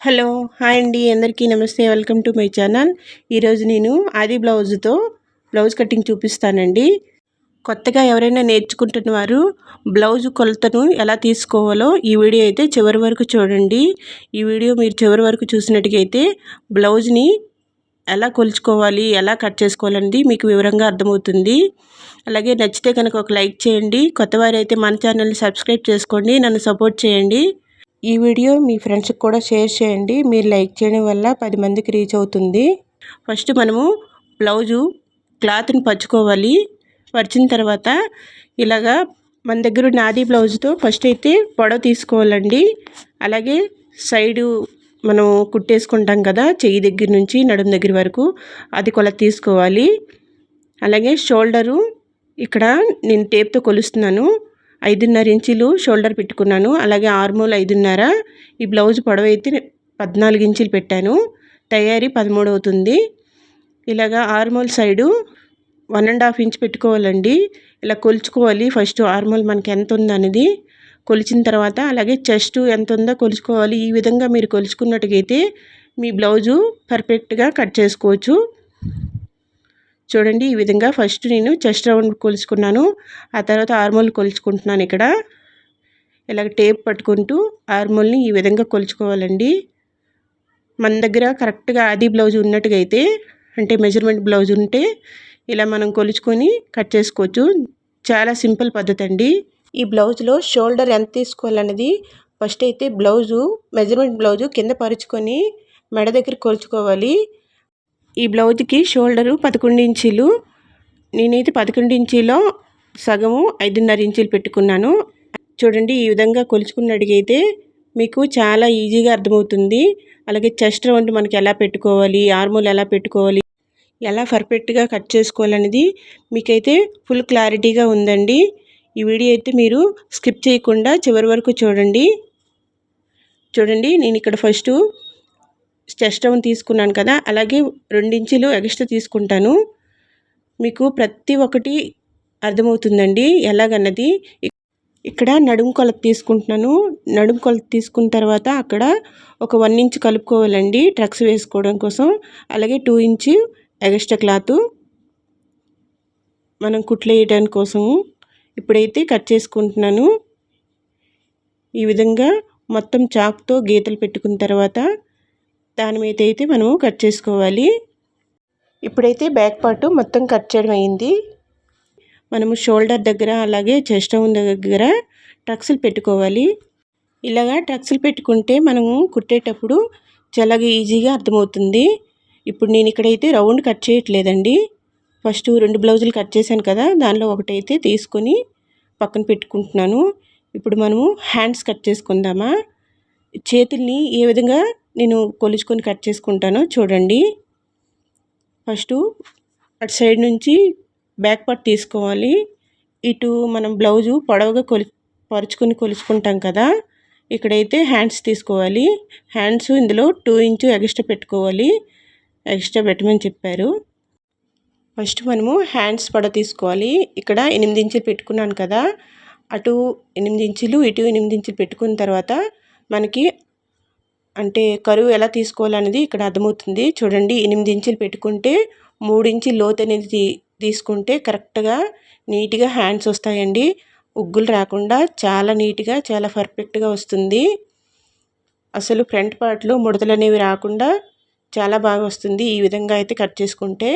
Hello hi అండి. అందరికీ నమస్తే. Welcome to my channel. ఈరోజు నేను ఆది బ్లౌజ్తో బ్లౌజ్ కటింగ్ చూపిస్తానండి. కొత్తగా ఎవరైనా నేర్చుకుంటున్న వారు బ్లౌజ్ కొలతను ఎలా తీసుకోవాలో ఈ వీడియో అయితే చివరి వరకు చూడండి. ఈ వీడియో మీరు చివరి వరకు చూసినట్టుగైతే బ్లౌజ్ని ఎలా కొలుచుకోవాలి ఎలా కట్ చేసుకోవాలనేది మీకు వివరంగా అర్థమవుతుంది. అలాగే నచ్చితే కనుక ఒక లైక్ చేయండి. కొత్తవారైతే అయితే మన ఛానల్ని సబ్స్క్రైబ్ చేసుకోండి. నన్ను సపోర్ట్ చేయండి. ఈ వీడియో మీ ఫ్రెండ్స్కి కూడా షేర్ చేయండి. మీరు లైక్ చేయడం వల్ల పది మందికి రీచ్ అవుతుంది. ఫస్ట్ మనము బ్లౌజు క్లాత్ని పరుచుకోవాలి. పరిచిన తర్వాత ఇలాగా మన దగ్గర నాది బ్లౌజ్తో ఫస్ట్ అయితే పొడవ తీసుకోవాలండి. అలాగే సైడు మనం కుట్టేసుకుంటాం కదా చెయ్యి దగ్గర నుంచి నడుము దగ్గర వరకు అది కొలత తీసుకోవాలి. అలాగే షోల్డరు ఇక్కడ నేను టేప్తో కొలుస్తున్నాను. ఐదున్నర ఇంచులు షోల్డర్ పెట్టుకున్నాను. అలాగే ఆర్మోల్ ఐదున్నర. ఈ బ్లౌజ్ పొడవ అయితే పద్నాలుగు ఇంచులు పెట్టాను. తయారీ పదమూడు అవుతుంది. ఇలాగా armhole side one and half inch పెట్టుకోవాలండి. ఇలా కొలుచుకోవాలి. ఫస్ట్ ఆర్మోల్ మనకి ఎంత ఉందనేది కొలిచిన తర్వాత అలాగే చెస్ట్ ఎంత ఉందో కొలుచుకోవాలి. ఈ విధంగా మీరు కొలుచుకున్నట్టుగైతే మీ బ్లౌజు పర్ఫెక్ట్గా కట్ చేసుకోవచ్చు. చూడండి ఈ విధంగా ఫస్ట్ నేను చెస్ట్ రౌండ్ కొలుచుకున్నాను. ఆ తర్వాత ఆర్మోల్ కొలుచుకుంటున్నాను ఇక్కడ. ఇలాగ టేప్ పట్టుకుంటూ ఆర్మోల్ని ఈ విధంగా కొలుచుకోవాలండి. మన దగ్గర కరెక్ట్గా ఆది బ్లౌజ్ ఉన్నట్టుగా అయితే అంటే మెజర్మెంట్ బ్లౌజ్ ఉంటే ఇలా మనం కొలుచుకొని కట్ చేసుకోవచ్చు. చాలా సింపుల్ పద్ధతి అండి ఈ బ్లౌజ్లో షోల్డర్ ఎంత తీసుకోవాలన్నది ఫస్ట్ అయితే బ్లౌజు మెజర్మెంట్ బ్లౌజు కింద పరుచుకొని మెడ దగ్గర కొలుచుకోవాలి. ఈ బ్లౌజ్కి షోల్డరు పదకొండు ఇంచీలు నేనైతే పదకొండు ఇంచీలో సగము ఐదున్నర ఇంచీలు పెట్టుకున్నాను. చూడండి ఈ విధంగా కొలుచుకున్నట్టుగైతే మీకు చాలా ఈజీగా అర్థమవుతుంది. అలాగే చెస్ట్ రౌండ్ మనకి ఎలా పెట్టుకోవాలి ఆర్మోల్ ఎలా పెట్టుకోవాలి ఎలా పర్ఫెక్ట్గా కట్ చేసుకోవాలనేది మీకైతే ఫుల్ క్లారిటీగా ఉందండి. ఈ వీడియో అయితే మీరు స్కిప్ చేయకుండా చివరి వరకు చూడండి. చూడండి నేను ఇక్కడ ఫస్ట్ చెస్ట్ తీసుకున్నాను కదా అలాగే రెండించులు ఎగస్ట్రా తీసుకుంటాను. మీకు ప్రతి ఒక్కటి అర్థమవుతుందండి. ఎలాగన్నది? ఇక్కడ నడుము కొలత తీసుకుంటున్నాను. నడుము కొలత తీసుకున్న తర్వాత అక్కడ ఒక వన్ ఇంచ్ కలుపుకోవాలండి ట్రక్స్ వేసుకోవడం కోసం. అలాగే టూ ఇంచ్ ఎగస్ట్రా క్లాత్ మనం కుట్లు వేయడానికి కోసం ఇప్పుడైతే కట్ చేసుకుంటున్నాను. ఈ విధంగా మొత్తం చాక్తో గీతలు పెట్టుకున్న తర్వాత దాని మీద అయితే మనము కట్ చేసుకోవాలి. ఇప్పుడైతే బ్యాక్ పార్ట్ మొత్తం కట్ చేయడం అయింది. మనము షోల్డర్ దగ్గర అలాగే చెస్ట్ దగ్గర ట్రక్స్లు పెట్టుకోవాలి. ఇలాగా ట్రక్స్లు పెట్టుకుంటే మనము కుట్టేటప్పుడు చాలా ఈజీగా అర్థమవుతుంది. ఇప్పుడు నేను ఇక్కడైతే రౌండ్ కట్ చేయట్లేదండి. ఫస్ట్ రెండు బ్లౌజులు కట్ చేశాను కదా దానిలో ఒకటైతే తీసుకొని పక్కన పెట్టుకుంటున్నాను. ఇప్పుడు మనము హ్యాండ్స్ కట్ చేసుకుందామా? చేతుల్ని ఏ విధంగా నేను కొలుచుకొని కట్ చేసుకుంటాను. చూడండి. ఫస్ట్ అటు సైడ్ నుంచి బ్యాక్ పార్ట్ తీసుకోవాలి. ఇటు మనం బ్లౌజు పొడవుగా కొలి పరుచుకొని కొలుచుకుంటాం కదా. ఇక్కడైతే హ్యాండ్స్ తీసుకోవాలి. హ్యాండ్స్ ఇందులో టూ ఇంచు ఎక్స్ట్రా పెట్టుకోవాలి. ఎక్స్ట్రా పెట్టమని చెప్పారు. ఫస్ట్ మనము హ్యాండ్స్ పడ తీసుకోవాలి. ఇక్కడ ఎనిమిది ఇంచులు పెట్టుకున్నాను కదా. అటు ఎనిమిది ఇంచులు ఇటు ఎనిమిది ఇంచులు పెట్టుకున్న తర్వాత మనకి అంటే కరువు ఎలా తీసుకోవాలనేది ఇక్కడ అర్థమవుతుంది. చూడండి ఎనిమిది ఇంచులు పెట్టుకుంటే మూడు ఇంచులు లోతు అనేది తీసుకుంటే కరెక్ట్గా నీట్గా హ్యాండ్స్ వస్తాయండి. ఉగ్గులు రాకుండా చాలా నీట్గా చాలా పర్ఫెక్ట్గా వస్తుంది. అసలు ఫ్రంట్ పార్ట్లో ముడతలు అనేవి రాకుండా చాలా బాగా వస్తుంది. ఈ విధంగా అయితే కట్ చేసుకుంటే.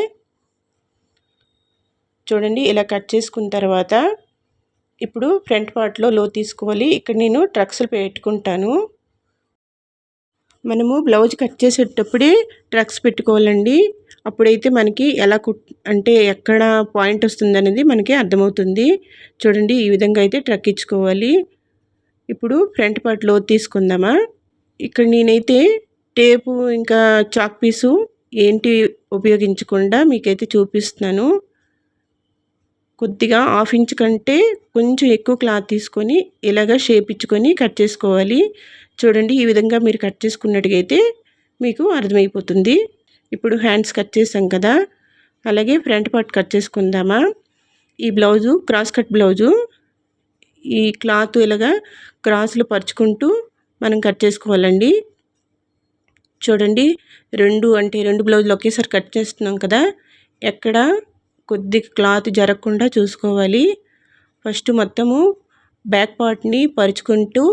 చూడండి ఇలా కట్ చేసుకున్న తర్వాత ఇప్పుడు ఫ్రంట్ పార్ట్లో లో తీసుకోవాలి. ఇక్కడ నేను ట్రక్స్లు పెట్టుకుంటాను. మనము బ్లౌజ్ కట్ చేసేటప్పుడే ట్రక్స్ పెట్టుకోవాలండి. అప్పుడైతే మనకి ఎలా కుట్ అంటే ఎక్కడ పాయింట్ వస్తుంది అనేది మనకి అర్థమవుతుంది. చూడండి ఈ విధంగా అయితే ట్రక్ ఇచ్చుకోవాలి. ఇప్పుడు ఫ్రంట్ పార్ట్లో తీసుకుందామా? ఇక్కడ నేనైతే టేపు ఇంకా చాక్ పీసు ఏంటి ఉపయోగించకుండా మీకైతే చూపిస్తున్నాను. కొద్దిగా హాఫ్ ఇంచ్ కంటే కొంచెం ఎక్కువ క్లాత్ తీసుకొని ఇలాగ షేప్ ఇచ్చుకొని కట్ చేసుకోవాలి. చూడండి ఈ విధంగా మీరు కట్ చేసుకున్నట్టుగైతే మీకు అర్థమైపోతుంది. ఇప్పుడు హ్యాండ్స్ కట్ చేసాం కదా అలాగే ఫ్రంట్ పార్ట్ కట్ చేసుకుందామా. ఈ బ్లౌజు క్రాస్ కట్ బ్లౌజు ఈ క్లాత్ ఇలాగా క్రాస్లు పరుచుకుంటూ మనం కట్ చేసుకోవాలండి. చూడండి రెండు అంటే రెండు బ్లౌజులు ఒకేసారి కట్ చేస్తున్నాం కదా ఎక్కడ కొద్దిగా క్లాత్ జరగకుండా చూసుకోవాలి. ఫస్ట్ మొత్తము బ్యాక్ పార్ట్ని పరుచుకుంటూ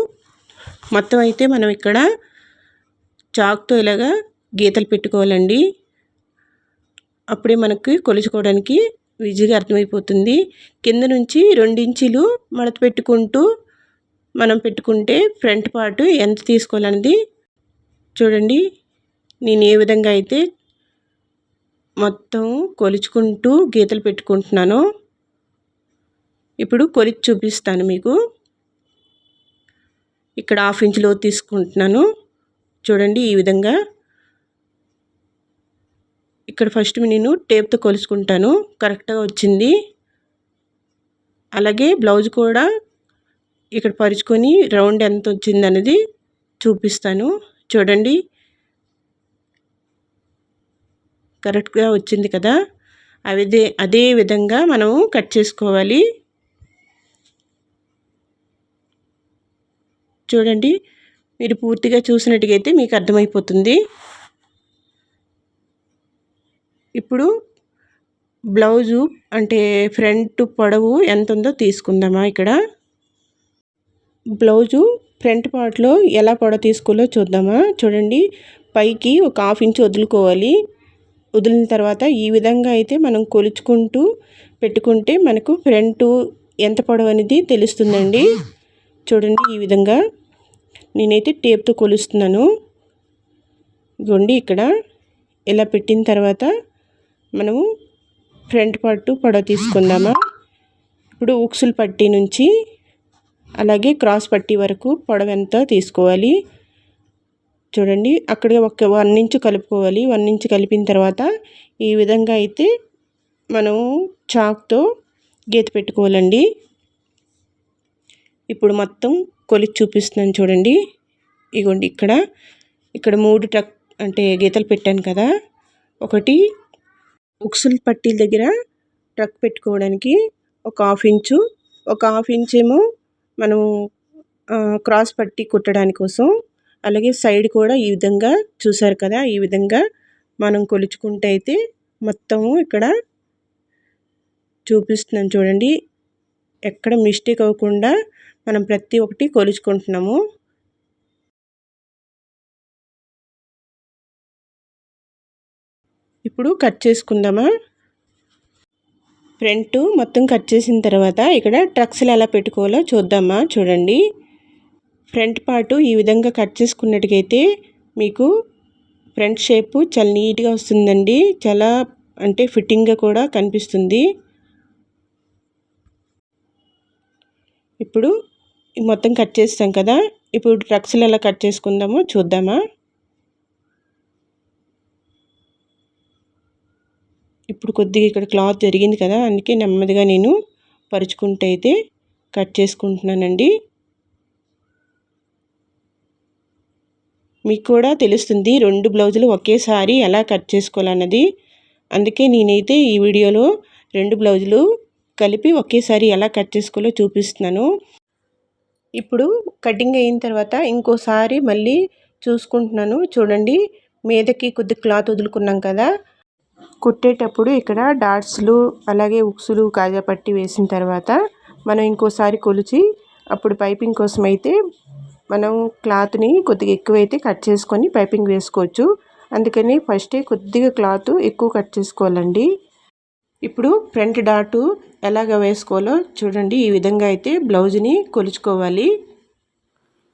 మొత్తం అయితే మనం ఇక్కడ చాక్తో ఇలాగా గీతలు పెట్టుకోవాలండి. అప్పుడే మనకి కొలుచుకోవడానికి ఈజీగా అర్థమైపోతుంది. కింద నుంచి రెండించీలు మడత పెట్టుకుంటూ మనం పెట్టుకుంటే ఫ్రంట్ పార్ట్ ఎంత తీసుకోవాలన్నది చూడండి. నేను ఏ విధంగా అయితే మొత్తం కొలుచుకుంటూ గీతలు పెట్టుకుంటున్నాను ఇప్పుడు కొలిచి చూపిస్తాను మీకు. ఇక్కడ హాఫ్ ఇంచ్లో తీసుకుంటున్నాను. చూడండి ఈ విధంగా. ఇక్కడ ఫస్ట్ నేను టేప్తో కొలుసుకుంటాను. కరెక్ట్గా వచ్చింది. అలాగే బ్లౌజ్ కూడా ఇక్కడ పరుచుకొని రౌండ్ ఎంత వచ్చింది అనేది చూపిస్తాను. చూడండి. కరెక్ట్గా వచ్చింది కదా. అదే అదే విధంగా మనము కట్ చేసుకోవాలి. చూడండి. మీరు పూర్తిగా చూసినట్టుగైతే మీకు అర్థమైపోతుంది. ఇప్పుడు బ్లౌజు అంటే ఫ్రంట్ పొడవు ఎంత ఉందో తీసుకుందామా ఇక్కడ. బ్లౌజు ఫ్రంట్ పార్ట్లో ఎలా పొడవ తీసుకోవాలో చూద్దామా. చూడండి. పైకి ఒక హాఫ్ ఇంచ్ వదులుకోవాలి. వదిలిన తర్వాత ఈ విధంగా అయితే మనం కొలుచుకుంటూ పెట్టుకుంటే మనకు ఫ్రంట్ ఎంత పొడవు అనేది తెలుస్తుందండి. చూడండి ఈ విధంగా. నేనైతే టేప్తో కొలుస్తున్నాను. ఇదిగోండి ఇక్కడ. ఇలా పెట్టిన తర్వాత మనము ఫ్రంట్ పార్ట్ పొడవ తీసుకుందామా? ఇప్పుడు ఉక్సులు పట్టి నుంచి అలాగే క్రాస్ పట్టి వరకు పొడవ ఎంత తీసుకోవాలి. చూడండి అక్కడ ఒక వన్ ఇంచ్ కలుపుకోవాలి. వన్ ఇంచ్ కలిపిన తర్వాత ఈ విధంగా అయితే మనము చాక్తో గీత పెట్టుకోవాలండి. ఇప్పుడు మొత్తం కొలిచి చూపిస్తున్నాను చూడండి. ఇగోండి ఇక్కడ. ఇక్కడ మూడు టక్ అంటే గీతలు పెట్టాను కదా. ఒకటి ఉక్సుల పట్టీల దగ్గర ట్రక్ పెట్టుకోవడానికి ఒక హాఫ్ ఇంచు. ఒక హాఫ్ ఇంచ్ ఏమో మనం క్రాస్ పట్టి కుట్టడానికి కోసం. అలాగే సైడ్ కూడా ఈ విధంగా చూసారు కదా. ఈ విధంగా మనం కొలుచుకుంటే అయితే మొత్తము ఇక్కడ చూపిస్తున్నాను చూడండి. ఎక్కడ మిస్టేక్ అవ్వకుండా మనం ప్రతి ఒక్కటి కొలుచుకుంటున్నాము. ఇప్పుడు కట్ చేసుకుందామా? ఫ్రంట్ మొత్తం కట్ చేసిన తర్వాత ఇక్కడ ట్రక్స్లు ఎలా పెట్టుకోవాలో చూద్దామా? చూడండి. ఫ్రంట్ పార్ట్ ఈ విధంగా కట్ చేసుకున్నట్టుకైతే మీకు ఫ్రంట్ షేప్ చాలా నీట్గా వస్తుందండి. చాలా అంటే ఫిట్టింగ్గా కూడా కనిపిస్తుంది. ఇప్పుడు మొత్తం కట్ చేస్తాం కదా. ఇప్పుడు ట్రక్స్లు ఎలా కట్ చేసుకుందామో చూద్దామా? ఇప్పుడు కొద్దిగా ఇక్కడ క్లాత్ జరిగింది కదా అందుకే నెమ్మదిగా నేను పరుచుకుంటే అయితే కట్ చేసుకుంటున్నానండి. మీకు కూడా తెలుస్తుంది రెండు బ్లౌజులు ఒకేసారి ఎలా కట్ చేసుకోవాలన్నది. అందుకే నేనైతే ఈ వీడియోలో రెండు బ్లౌజులు కలిపి ఒకేసారి ఎలా కట్ చేసుకోవాలో చూపిస్తున్నాను. ఇప్పుడు కటింగ్ అయిన తర్వాత ఇంకోసారి మళ్ళీ చూసుకుంటున్నాను. చూడండి మీదకి కొద్ది క్లాత్ వదులుకున్నాం కదా. కుట్టేటప్పుడు ఇక్కడ డాట్స్లు అలాగే ఉక్సులు కాజా పట్టి వేసిన తర్వాత మనం ఇంకోసారి కొలిచి అప్పుడు పైపింగ్ కోసం అయితే మనం క్లాత్ని కొద్దిగా ఎక్కువైతే కట్ చేసుకొని పైపింగ్ వేసుకోవచ్చు. అందుకని ఫస్టే కొద్దిగా క్లాత్ ఎక్కువ కట్ చేసుకోవాలండి. ఇప్పుడు ఫ్రంట్ డాటు ఎలాగ వేసుకోవాలో చూడండి. ఈ విధంగా అయితే బ్లౌజ్ని కొలుచుకోవాలి.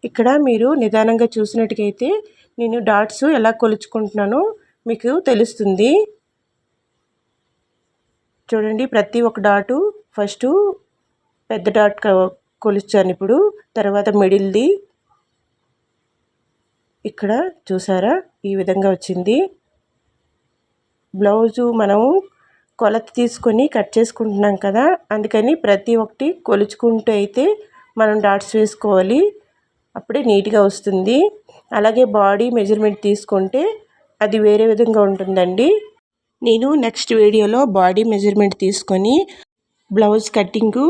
ఇక్కడ మీరు నిదానంగా చూసినట్టుకైతే నేను డాట్స్ ఎలా కొలుచుకుంటున్నానో మీకు తెలుస్తుంది. చూడండి ప్రతి ఒక్క డాటు ఫస్ట్ పెద్ద డాట్ కొలిచాను ఇప్పుడు. తర్వాత మిడిల్ది ఇక్కడ చూసారా? ఈ విధంగా వచ్చింది. బ్లౌజు మనము కొలత తీసుకొని కట్ చేసుకుంటున్నాం కదా అందుకని ప్రతి ఒక్కటి కొలుచుకుంటూ అయితే మనం డాట్స్ వేసుకోవాలి. అప్పుడే నీట్గా వస్తుంది. అలాగే బాడీ మెజర్మెంట్ తీసుకుంటే అది వేరే విధంగా ఉంటుందండి. నేను నెక్స్ట్ వీడియోలో బాడీ మెజర్మెంట్ తీసుకొని బ్లౌజ్ కట్టింగు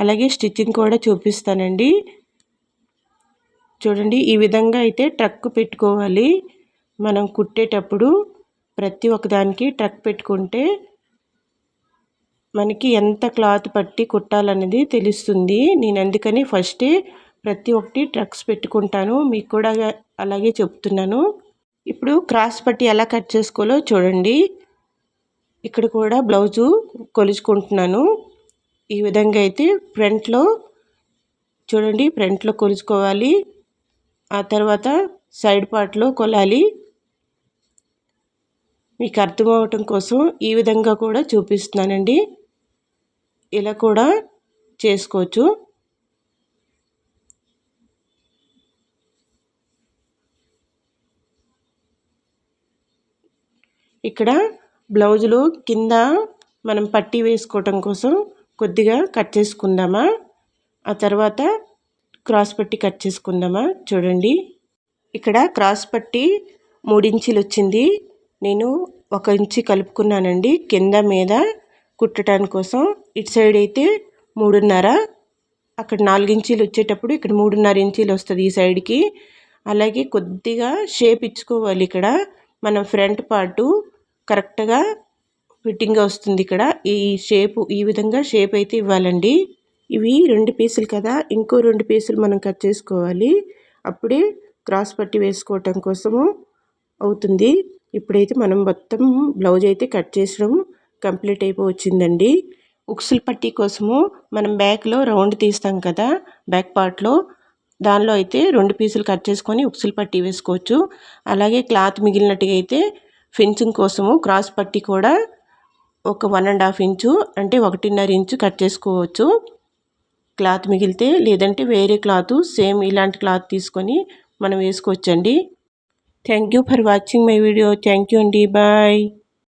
అలాగే స్టిచ్చింగ్ కూడా చూపిస్తానండి. చూడండి ఈ విధంగా అయితే ట్రక్ పెట్టుకోవాలి. మనం కుట్టేటప్పుడు ప్రతి ఒక్కదానికి ట్రక్ పెట్టుకుంటే మనకి ఎంత క్లాత్ పట్టి కుట్టాలనేది తెలుస్తుంది. నేను అందుకని ఫస్టే ప్రతి ఒక్కటి ట్రక్స్ పెట్టుకుంటాను. మీకు కూడా అలాగే చెప్తున్నాను. ఇప్పుడు క్రాస్ పట్టి ఎలా కట్ చేసుకోవాలో చూడండి. ఇక్కడ కూడా బ్లౌజు కొలుచుకుంటున్నాను. ఈ విధంగా అయితే ఫ్రంట్లో చూడండి ఫ్రంట్లో కొలుచుకోవాలి. ఆ తర్వాత సైడ్ పార్ట్లో కొలాలి. మీకు అర్థమవటం కోసం ఈ విధంగా కూడా చూపిస్తున్నానండి. ఇలా కూడా చేసుకోవచ్చు. ఇక్కడ బ్లౌజులు కింద మనం పట్టి వేసుకోవటం కోసం కొద్దిగా కట్ చేసుకుందామా? ఆ తర్వాత క్రాస్ పట్టి కట్ చేసుకుందామా? చూడండి. ఇక్కడ క్రాస్ పట్టి మూడించీలు వచ్చింది నేను ఒక ఇంచి కలుపుకున్నానండి. కింద మీద కుట్టడానికి కోసం ఇటు సైడ్ అయితే మూడున్నర అక్కడ నాలుగు ఇంచీలు వచ్చేటప్పుడు ఇక్కడ మూడున్నర ఇంచీలు వస్తుంది ఈ సైడ్కి. అలాగే కొద్దిగా షేప్ ఇచ్చుకోవాలి ఇక్కడ. మనం ఫ్రంట్ పార్టు కరెక్ట్గా ఫిట్టింగ్గా వస్తుంది ఇక్కడ. ఈ షేపు ఈ విధంగా షేప్ అయితే ఇవ్వాలండి. ఇవి రెండు పీసులు కదా ఇంకో రెండు పీసులు మనం కట్ చేసుకోవాలి. అప్పుడే క్రాస్ పట్టి వేసుకోవటం కోసము అవుతుంది. ఇప్పుడైతే మనం మొత్తం బ్లౌజ్ అయితే కట్ చేసడం కంప్లీట్ అయిపోవచ్చిందండి. ఉక్సుల పట్టీ కోసము మనం బ్యాక్లో రౌండ్ తీస్తాం కదా బ్యాక్ పార్ట్లో. దానిలో అయితే రెండు పీసులు కట్ చేసుకొని ఉక్సుల పట్టీ వేసుకోవచ్చు. అలాగే క్లాత్ మిగిలినట్టుగా అయితే ఫెన్సింగ్ కోసము క్రాస్ పట్టీ కూడా ఒక వన్ అండ్ హాఫ్ ఇంచు అంటే ఒకటిన్నర ఇంచు కట్ చేసుకోవచ్చు. క్లాత్ మిగిలితే లేదంటే వేరే క్లాత్ సేమ్ ఇలాంటి క్లాత్ తీసుకొని మనం వేసుకోవచ్చండి. Thank you for watching my video. Thank you అండి. బాయ్.